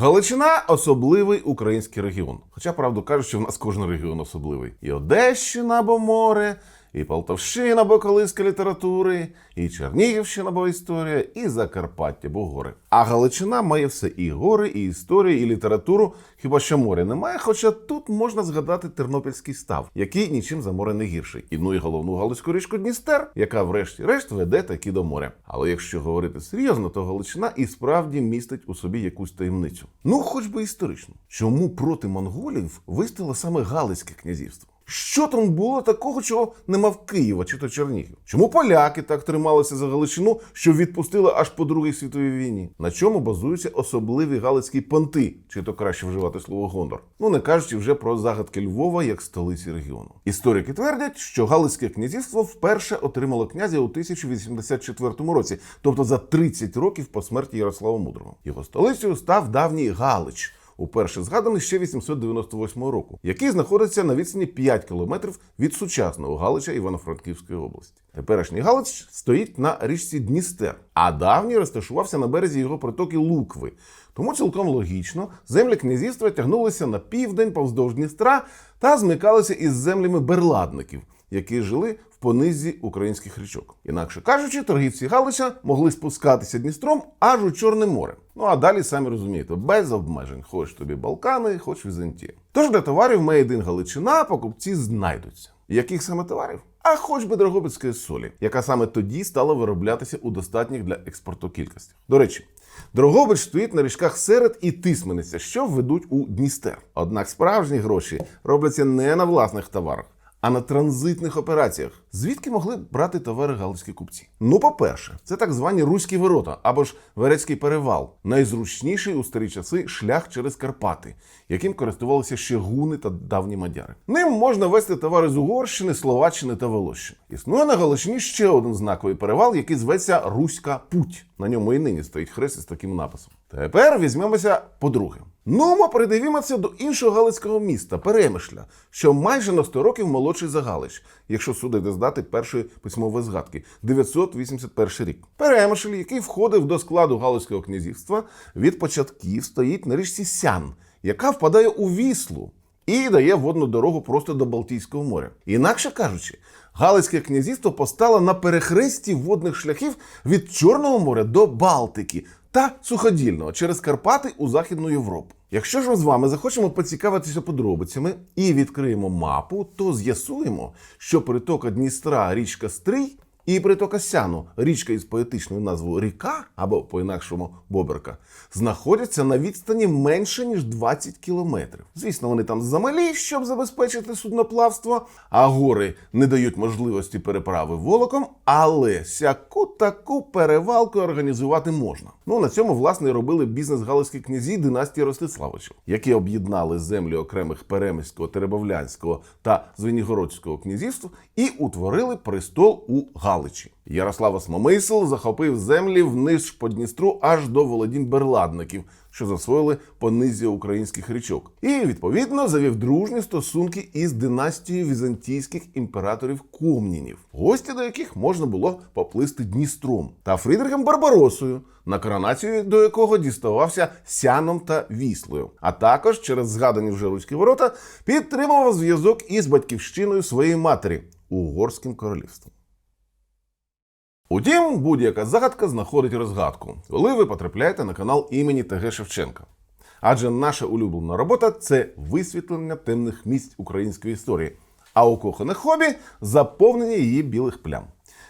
Галичина особливий український регіон. Хоча, правду кажучи, в нас кожен регіон особливий. І Одещина, бо море, і Полтавщина, бо колиска літератури, і Чернігівщина, бо історія, і Закарпаття, бо гори. А Галичина має все і гори, і історію, і літературу. Хіба що моря немає, хоча тут можна згадати Тернопільський став, який нічим за море не гірший. І ну і головну галицьку річку Дністер, яка врешті-решт веде таки до моря. Але якщо говорити серйозно, то Галичина і справді містить у собі якусь таємницю. Ну, хоч би історично. Чому проти монголів вистояло саме Галицьке князівство? Що там було такого, чого нема в Києва чи то Чернігів? Чому поляки так трималися за Галичину, що відпустили аж по Другій світовій війні? На чому базуються особливі галицькі понти, чи то краще вживати слово Гондор? Ну не кажучи вже про загадки Львова як столиці регіону. Історики твердять, що Галицьке князівство вперше отримало князя у 1084 році, тобто за 30 років по смерті Ярослава Мудрого. Його столицею став давній Галич уперше згаданий ще 898 року, який знаходиться на відстані 5 кілометрів від сучасного Галича Івано-Франківської області. Теперішній Галич стоїть на річці Дністер, а давній розташувався на березі його притоки Лукви. Тому цілком логічно землі князівства тягнулися на південь повздовж Дністра та змикалися із землями берладників, які жили понизі українських річок. Інакше кажучи, торгівці Галича могли спускатися Дністром аж у Чорне море. Ну а далі самі розумієте, без обмежень, хоч тобі Балкани, хоч Візантія. Тож для товарів in Галичина покупці знайдуться. Яких саме товарів? А хоч би Дрогобицької солі, яка саме тоді стала вироблятися у достатніх для експорту кількостях. До речі, Дрогобич стоїть на річках Серед і Тисмениця, що ведуть у Дністер. Однак справжні гроші робляться не на власних товарах, а на транзитних операціях. Звідки могли брати товари галицькі купці? Ну, по-перше, це так звані руські ворота або ж Верецький перевал, найзручніший у старі часи шлях через Карпати, яким користувалися ще гуни та давні мадяри. Ним можна вести товари з Угорщини, Словаччини та Волощини. Існує на Галичині ще один знаковий перевал, який зветься Руська Путь. На ньому і нині стоїть хрест із таким написом. Тепер візьмемося по-друге. Ну, ми передивімося до іншого галицького міста Перемишля, що майже на 100 років молодший за Галич, якщо судити з дати першої письмової згадки 981 рік. Перемишль, який входив до складу Галицького князівства, від початків стоїть на річці Сян, яка впадає у Віслу і дає водну дорогу просто до Балтійського моря. Інакше кажучи, Галицьке князівство постало на перехресті водних шляхів від Чорного моря до Балтики та суходільного через Карпати у Західну Європу. Якщо ж ми з вами захочемо поцікавитися подробицями і відкриємо мапу, то з'ясуємо, що притока Дністра річка Стрий і притока Сяну, річка із поетичною назвою Ріка або по-інакшому Боберка, знаходяться на відстані менше ніж 20 кілометрів. Звісно, вони там замалі, щоб забезпечити судноплавство, а гори не дають можливості переправи волоком, але сяку таку перевалку організувати можна. Ну на цьому власне робили бізнес галицькі князі династії Ростиславичів, які об'єднали землі окремих Перемиського, Теребовлянського та Звенігородського князівств і утворили престол у Галичі. Ярослав Осмомисл захопив землі вниз по Дністру аж до володінь берладників, що засвоїли понизя українських річок, і відповідно завів дружні стосунки із династією візантійських імператорів Комнінів, гості до яких можна було поплисти Дністром, та Фрідрихом Барбаросою, на коронацію до якого діставався Сяном та Віслою, а також через згадані вже руські ворота підтримував зв'язок із батьківщиною своєї матері Угорським королівством. Утім, будь-яка загадка знаходить розгадку, коли ви потрапляєте на канал імені ТГ Шевченка. Адже наша улюблена робота це висвітлення темних місць української історії, а у коханих хобі заповнення її білих плям.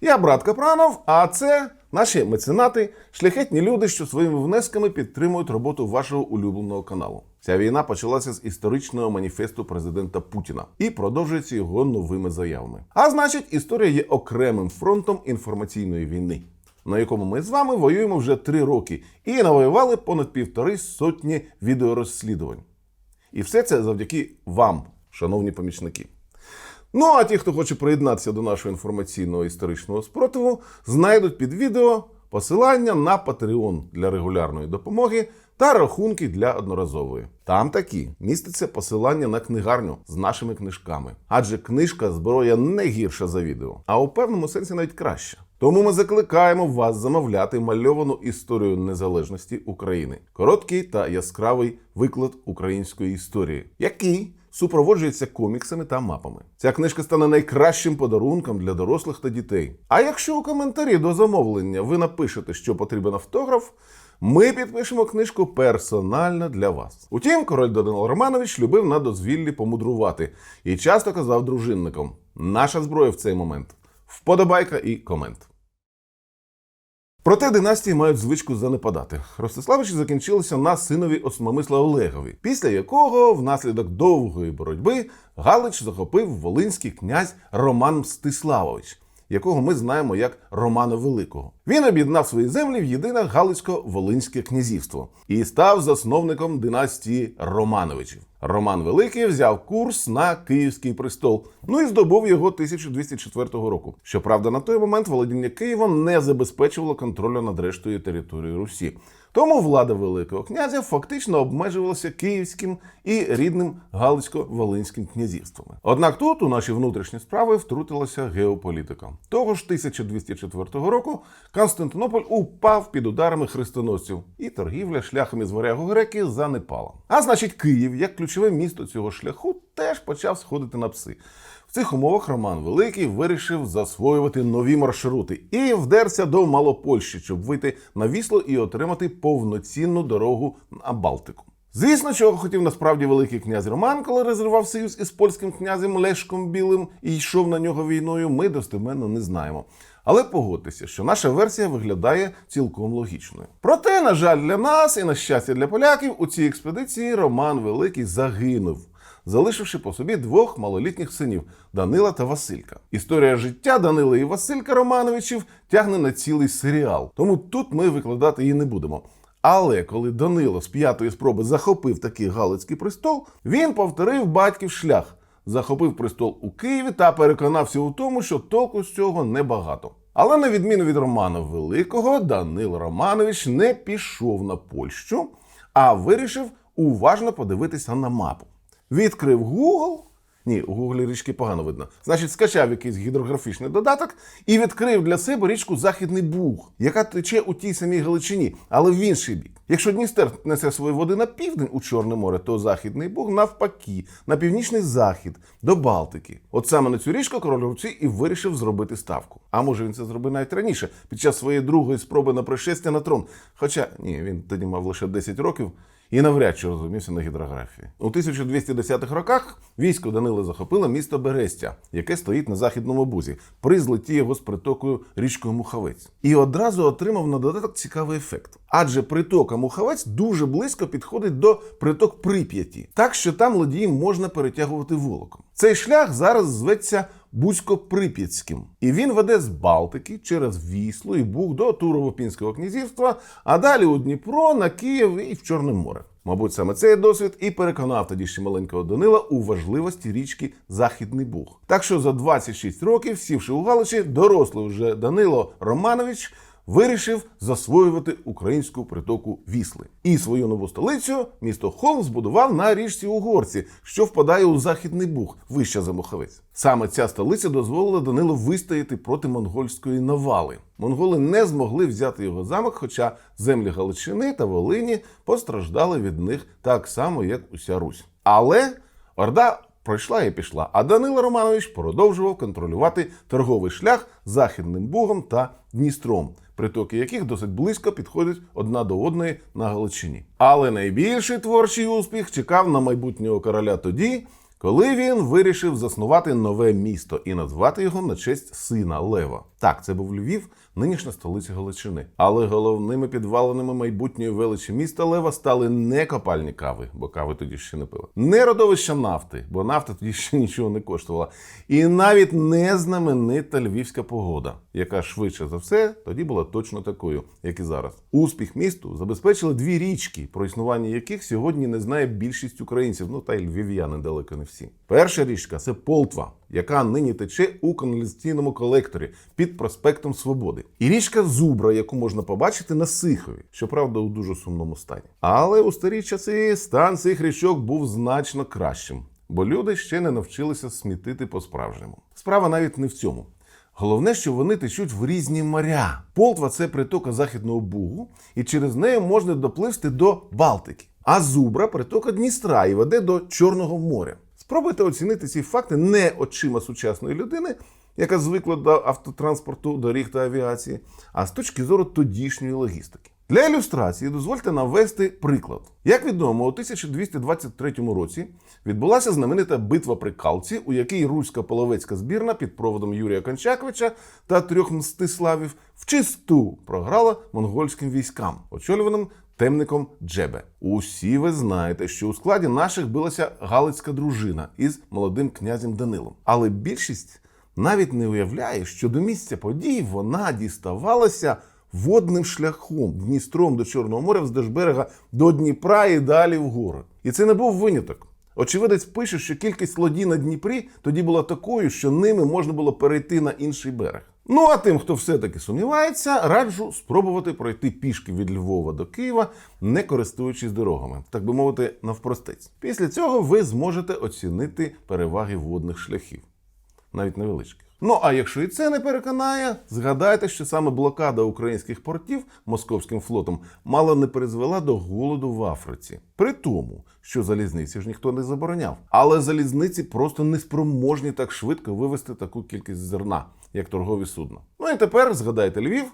Я брат Капранов, а це наші меценати, шляхетні люди, що своїми внесками підтримують роботу вашого улюбленого каналу. Ця війна почалася з історичного маніфесту президента Путіна і продовжується його новими заявами. А значить, історія є окремим фронтом інформаційної війни, на якому ми з вами воюємо вже три роки і навоювали понад півтори сотні відеорозслідувань. І все це завдяки вам, шановні помічники. Ну а ті, хто хоче приєднатися до нашого інформаційного історичного спротиву, знайдуть під відео посилання на Patreon для регулярної допомоги та рахунки для одноразової. Там такі міститься посилання на книгарню з нашими книжками, адже книжка зброя не гірша за відео, а у певному сенсі навіть краща. Тому ми закликаємо вас замовляти мальовану історію незалежності України. Короткий та яскравий виклад української історії, який супроводжується коміксами та мапами. Ця книжка стане найкращим подарунком для дорослих та дітей. А якщо у коментарі до замовлення ви напишете, що потрібен автограф, ми підпишемо книжку персонально для вас. Утім, король Данило Романович любив на дозвіллі помудрувати і часто казав дружинникам: наша зброя в цей момент вподобайка і комент. Проте династії мають звичку занепадати. Ростиславичі закінчилися на синові Осмомисла Олегові, після якого, внаслідок довгої боротьби, Галич захопив волинський князь Роман Мстиславович, якого ми знаємо як Романа Великого. Він об'єднав свої землі в єдине Галицько-Волинське князівство і став засновником династії Романовичів. Роман Великий взяв курс на Київський престол, ну і здобув його 1204 року. Щоправда, на той момент володіння Києвом не забезпечувало контролю над рештою території Русі. Тому влада Великого князя фактично обмежувалася київським і рідним Галицько-Волинським князівствами. Однак тут у наші внутрішні справи втрутилася геополітика. Того ж 1204 року Константинополь упав під ударами хрестоносців, і торгівля шляхами з варягу греки занепала. А значить, Київ, як ключове місто цього шляху, теж почав сходити на пси. В цих умовах Роман Великий вирішив засвоювати нові маршрути і вдерся до Малопольщі, щоб вийти на вісло і отримати повноцінну дорогу на Балтику. Звісно, чого хотів насправді великий князь Роман, коли розривав союз із польським князем Лешком Білим і йшов на нього війною, ми достеменно не знаємо. Але погодьтеся, що наша версія виглядає цілком логічною. Проте, на жаль, для нас і на щастя для поляків, у цій експедиції Роман Великий загинув залишивши по собі двох малолітніх синів Данила та Василька. Історія життя Данила і Василька Романовичів тягне на цілий серіал, тому тут ми викладати її не будемо. Але коли Данило з п'ятої спроби захопив такий Галицький престол, він повторив батьків шлях, захопив престол у Києві та переконався у тому, що толку з цього небагато. Але на відміну від Романа Великого, Данил Романович не пішов на Польщу, а вирішив уважно подивитися на мапу. Відкрив Google. Ні, у Google річки погано видно. Значить, скачав якийсь гідрографічний додаток і відкрив для себе річку Західний Буг, яка тече у тій самій Галичині, але в інший бік. Якщо Дністер несе свої води на південь у Чорне море, то Західний Буг навпаки, на північний захід, до Балтики. От саме на цю річку король Руці і вирішив зробити ставку. А може він це зробив навіть раніше, під час своєї другої спроби на пришестя на трон. Хоча ні, він тоді мав лише 10 років і навряд чи розумівся на гідрографії. У 1210-х роках військо Данила захопило місто Берестя, яке стоїть на західному бузі, при злеті його з притокою річкою Мухавець. І одразу отримав на додаток цікавий ефект. Адже притока Мухавець дуже близько підходить до приток Прип'яті, так що там ладії можна перетягувати волоком. Цей шлях зараз зветься Бузько-Прип'ятським, і він веде з Балтики через Віслу і Буг до Турово-Пінського князівства, а далі у Дніпро, на Київ і в Чорне море. Мабуть, саме цей досвід і переконав тоді ще маленького Данила у важливості річки Західний Буг. Так що за 26 років, сівши у Галичі, дорослий вже Данило Романович вирішив засвоювати українську притоку Вісли. І свою нову столицю місто Холм збудував на річці Угорці, що впадає у Західний Буг, вище за Муховець. Саме ця столиця дозволила Данилу вистояти проти монгольської навали. Монголи не змогли взяти його замок, хоча землі Галичини та Волині постраждали від них так само, як уся Русь. Але Орда пройшла і пішла, а Данило Романович продовжував контролювати торговий шлях Західним Бугом та Дністром, притоки яких досить близько підходять одна до одної на Галичині. Але найбільший творчий успіх чекав на майбутнього короля тоді, коли він вирішив заснувати нове місто і назвати його на честь сина Лева. Так, це був Львів, нинішня столиця Галичини. Але головними підваленими майбутньої величі міста Лева стали не копальні кави, бо кави тоді ще не пили, не родовища нафти, бо нафта тоді ще нічого не коштувала, і навіть не знаменита львівська погода, яка швидше за все тоді була точно такою, як і зараз. Успіх місту забезпечили дві річки, про існування яких сьогодні не знає більшість українців, ну та й львів'яни далеко не всі. Перша річка це Полтва яка нині тече у каналізаційному колекторі під проспектом Свободи, і річка Зубра, яку можна побачити на Сихові, щоправда, у дуже сумному стані. Але у старі часи стан цих річок був значно кращим, бо люди ще не навчилися смітити по-справжньому. Справа навіть не в цьому. Головне, що вони течуть в різні моря. Полтва це притока Західного Бугу, і через неї можна допливти до Балтики. А Зубра притока Дністра і веде до Чорного моря. Спробуйте оцінити ці факти не очима сучасної людини, яка звикла до автотранспорту, доріг та авіації, а з точки зору тодішньої логістики. Для ілюстрації дозвольте навести приклад. Як відомо, у 1223 році відбулася знаменита битва при Калці, у якій руська половецька збірна під проводом Юрія Кончаковича та трьох мстиславів вчисту програла монгольським військам, очолюваним темником Джебе. Усі ви знаєте, що у складі наших билася Галицька дружина із молодим князем Данилом. Але більшість навіть не уявляє, що до місця подій вона діставалася водним шляхом Дністром до Чорного моря вздовж берега до Дніпра і далі вгору. І це не був виняток. Очевидець пише, що кількість ладій на Дніпрі тоді була такою, що ними можна було перейти на інший берег. Ну а тим, хто все-таки сумнівається, раджу спробувати пройти пішки від Львова до Києва, не користуючись дорогами, так би мовити, навпростець. Після цього ви зможете оцінити переваги водних шляхів, навіть невеличких. Ну а якщо і це не переконає, згадайте, що саме блокада українських портів московським флотом мало не призвела до голоду в Африці. При тому, що залізниці ж ніхто не забороняв. Але залізниці просто не спроможні так швидко вивезти таку кількість зерна, як торгові судна. Ну і тепер згадайте Львів.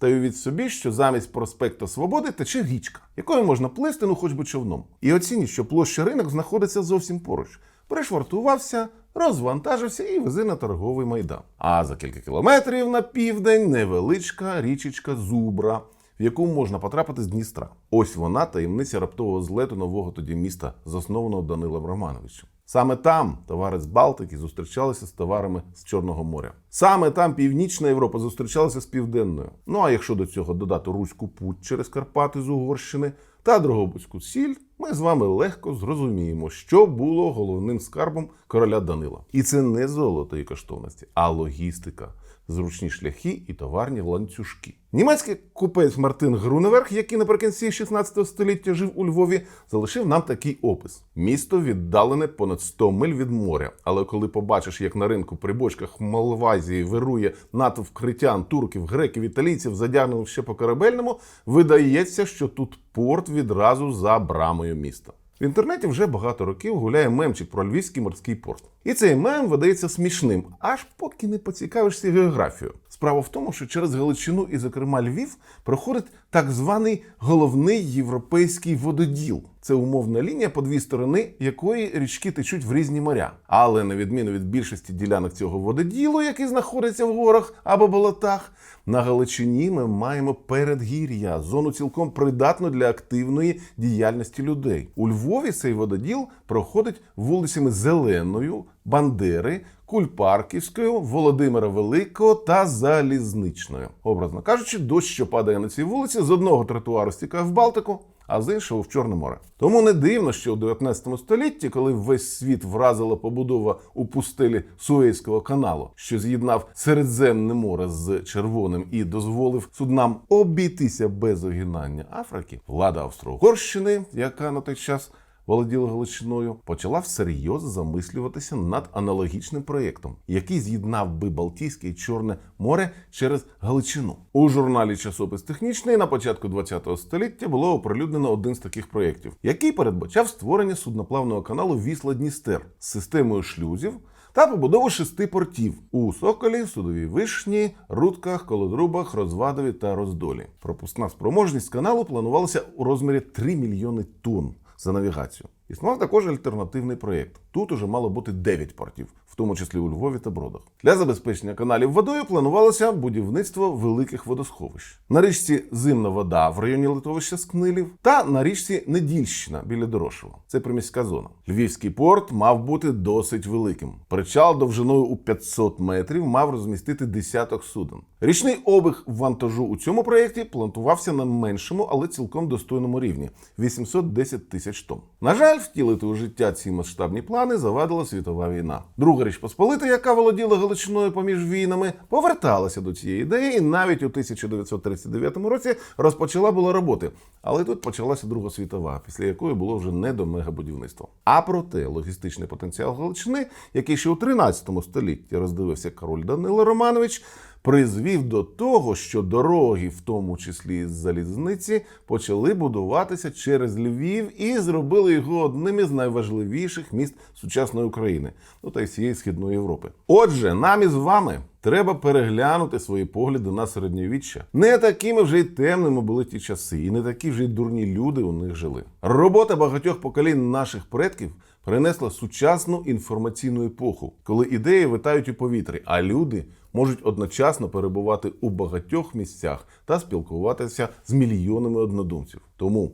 Та уявіть собі, що замість проспекту Свободи тече річка, якою можна плисти, ну хоч би човном. І оцініть, що площа ринок знаходиться зовсім поруч. Пришвартувався, розвантажився і вези на торговий майдан. А за кілька кілометрів на південь невеличка річечка Зубра, в яку можна потрапити з Дністра. Ось вона таємниця раптового злету нового тоді міста, заснованого Данилом Романовичем. Саме там товари з Балтики зустрічалися з товарами з Чорного моря. Саме там Північна Європа зустрічалася з Південною. Ну а якщо до цього додати Руську путь через Карпати з Угорщини та Дрогобицьку сіль, ми з вами легко зрозуміємо, що було головним скарбом короля Данила. І це не золото і коштовності, а логістика, зручні шляхи і товарні ланцюжки. Німецький купець Мартин Груневерх, який наприкінці 16 століття жив у Львові, залишив нам такий опис: місто віддалене понад 100 миль від моря. Але коли побачиш, як на ринку при бочках Малвазії вирує натовп критян, турків, греків, італійців, задягнених ще по корабельному, видається, що тут порт відразу за брамою міста. В інтернеті вже багато років гуляє мемчик про львівський морський порт. І цей мем видається смішним, аж поки не поцікавишся географією. Справа в тому, що через Галичину і, зокрема, Львів проходить так званий головний європейський вододіл. Це умовна лінія, по дві сторони якої річки течуть в різні моря. Але на відміну від більшості ділянок цього вододілу, який знаходиться в горах або болотах, на Галичині ми маємо передгір'я, зону цілком придатну для активної діяльності людей. У Львові цей вододіл проходить вулицями Зеленою, Бандери, Кульпарківською, Володимира Великого та Залізничною. Образно кажучи, дощ, що падає на цій вулиці, з одного тротуару стікає в Балтику, а з іншого в Чорне море. Тому не дивно, що у 19 столітті, коли весь світ вразила побудова у пустелі Суейського каналу, що з'єднав Середземне море з Червоним і дозволив суднам обійтися без огинання Африки, влада Австро-Угорщини, яка на той час володіла Галичиною, почала всерйоз замислюватися над аналогічним проєктом, який з'єднав би Балтійське і Чорне море через Галичину. У журналі Часопис технічний на початку ХХ століття було оприлюднено один з таких проєктів, який передбачав створення судноплавного каналу Вісла Дністер з системою шлюзів. Та побудову шести портів у Соколі, Судовій Вишні, Рудках, Колодрубах, Розвадові та Роздолі. Пропускна спроможність каналу планувалася у розмірі 3 мільйони тонн за навігацію. Існував також альтернативний проєкт. Тут уже мало бути 9 портів, в тому числі у Львові та Бродах. Для забезпечення каналів водою планувалося будівництво великих водосховищ на річці Зимна вода в районі литовища Скнилів та на річці Недільщина біля Дорошева. Це приміська зона. Львівський порт мав бути досить великим. Причал довжиною у 500 метрів мав розмістити десяток суден. Річний обіг вантажу у цьому проєкті планувався на меншому, але цілком достойному рівні 810 тисяч тонн. На жаль, втілити у життя ці масштабні плани завадила світова війна. Друга річ Посполита, яка володіла Галичиною поміж війнами, поверталася до цієї ідеї і навіть у 1939 році розпочала була роботи. Але тут почалася Друга світова, після якої було вже не до мегабудівництва. А проте логістичний потенціал Галичини, який ще у 13 столітті роздивився король Данило Романович, призвів до того, що дороги, в тому числі з залізниці, почали будуватися через Львів і зробили його одним із найважливіших міст сучасної України, ну та й всієї східної Європи. Отже, нам із вами треба переглянути свої погляди на середньовіччя. Не такими вже й темними були ті часи, і не такі вже й дурні люди у них жили. Робота багатьох поколінь наших предків принесла сучасну інформаційну епоху, коли ідеї витають у повітрі, а люди можуть одночасно перебувати у багатьох місцях та спілкуватися з мільйонами однодумців. Тому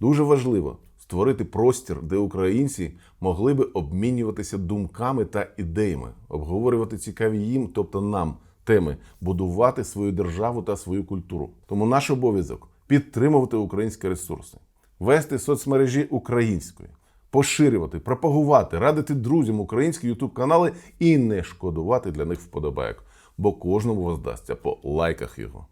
дуже важливо створити простір, де українці могли би обмінюватися думками та ідеями, обговорювати цікаві їм, тобто нам, теми, будувати свою державу та свою культуру. Тому наш обов'язок підтримувати українські ресурси, вести соцмережі української, поширювати, пропагувати, радити друзям українські ютуб канали і не шкодувати для них вподобайок, бо кожному воздасться по лайках його.